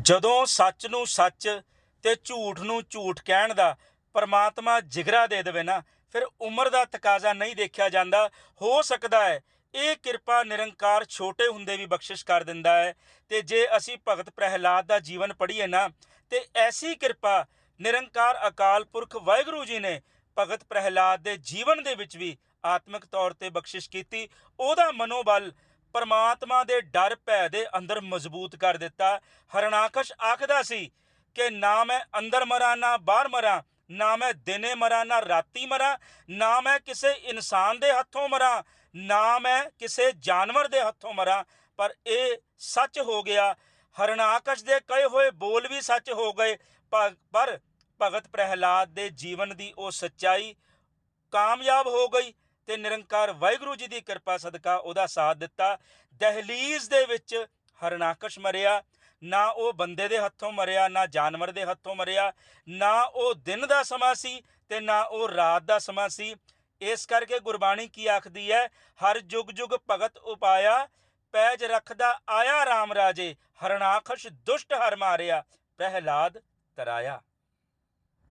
ਜਦੋਂ ਸੱਚ ਨੂੰ ਸੱਚ ਤੇ ਝੂਠ ਨੂੰ ਝੂਠ ਕਹਿਣ ਦਾ ਪਰਮਾਤਮਾ ਜਿਗਰਾ ਦੇ ਦੇਵੇ ਨਾ, ਫਿਰ ਉਮਰ ਦਾ ਤਕਾਜ਼ਾ ਨਹੀਂ ਦੇਖਿਆ ਜਾਂਦਾ। ਹੋ ਸਕਦਾ ਹੈ ਇਹ ਕਿਰਪਾ ਨਿਰੰਕਾਰ ਛੋਟੇ ਹੁੰਦੇ ਵੀ ਬਖਸ਼ਿਸ਼ ਕਰ ਦਿੰਦਾ ਹੈ ਤੇ ਜੇ ਅਸੀਂ ਭਗਤ ਪ੍ਰਹਿਲਾਦ ਦਾ ਜੀਵਨ ਪੜ੍ਹੀਏ ਨਾ, ਤੇ ਐਸੀ ਕਿਰਪਾ ਨਿਰੰਕਾਰ ਅਕਾਲ ਪੁਰਖ ਵਾਹਿਗੁਰੂ ਜੀ ਨੇ ਭਗਤ ਪ੍ਰਹਿਲਾਦ ਦੇ ਜੀਵਨ ਦੇ ਵਿੱਚ ਵੀ ਆਤਮਿਕ ਤੌਰ ਤੇ ਬਖਸ਼ਿਸ਼ ਕੀਤੀ। ਉਹਦਾ ਮਨੋਬਲ ਪਰਮਾਤਮਾ ਦੇ ਡਰ ਭੈ ਦੇ ਅੰਦਰ ਮਜ਼ਬੂਤ ਕਰ ਦਿੱਤਾ। ਹਰਨਾਕਸ਼ ਆਖਦਾ ਸੀ ਕਿ ਨਾ ਮੈਂ ਅੰਦਰ ਮਰਾਂ, ਨਾ ਬਾਹਰ ਮਰਾਂ, ਨਾ ਮੈਂ ਦਿਨੇ ਮਰਾਂ, ਨਾ ਰਾਤੀ ਮਰਾਂ, ਨਾ ਮੈਂ ਕਿਸੇ ਇਨਸਾਨ ਦੇ ਹੱਥੋਂ ਮਰਾਂ, ਨਾ ਮੈਂ ਕਿਸੇ ਜਾਨਵਰ ਦੇ ਹੱਥੋਂ ਮਰਾਂ। ਪਰ ਇਹ ਸੱਚ ਹੋ ਗਿਆ। ਹਰਨਾਕਸ਼ ਦੇ ਕਹੇ ਹੋਏ ਬੋਲ ਵੀ ਸੱਚ ਹੋ ਗਏ। ਪ- ਪਰ ਭਗਤ ਪ੍ਰਹਿਲਾਦ ਦੇ ਜੀਵਨ ਦੀ ਉਹ ਸੱਚਾਈ ਕਾਮਯਾਬ ਹੋ ਗਈ। ਤੇ ਨਿਰੰਕਾਰ ਵਾਹਿਗੁਰੂ ਜੀ ਦੀ ਕਿਰਪਾ ਸਦਕਾ ਉਹਦਾ ਸਾਥ ਦਿੱਤਾ। ਦਹਲੀਜ਼ ਦੇ ਵਿੱਚ ਹਰਨਾਕਸ਼ ਮਰਿਆ। ਨਾ ਉਹ ਬੰਦੇ ਦੇ ਹੱਥੋਂ ਮਰਿਆ, ਨਾ ਜਾਨਵਰ ਦੇ ਹੱਥੋਂ ਮਰਿਆ। ਨਾ ਉਹ ਦਿਨ ਦਾ ਸਮਾਂ ਸੀ ਤੇ ਨਾ ਉਹ ਰਾਤ ਦਾ ਸਮਾਂ ਸੀ। ਇਸ ਕਰਕੇ ਗੁਰਬਾਣੀ ਕੀ ਆਖਦੀ ਹੈ? ਹਰ ਜੁਗ ਜੁਗ ਭਗਤ ਉਪਾਇਆ, ਪੈਜ ਰੱਖਦਾ ਆਇਆ RAM ਰਾਜੇ। ਹਰਨਾਕਸ਼ ਦੁਸ਼ਟ ਹਰ ਮਾਰਿਆ, ਪ੍ਰਹਿਲਾਦ ਤਰਾਇਆ।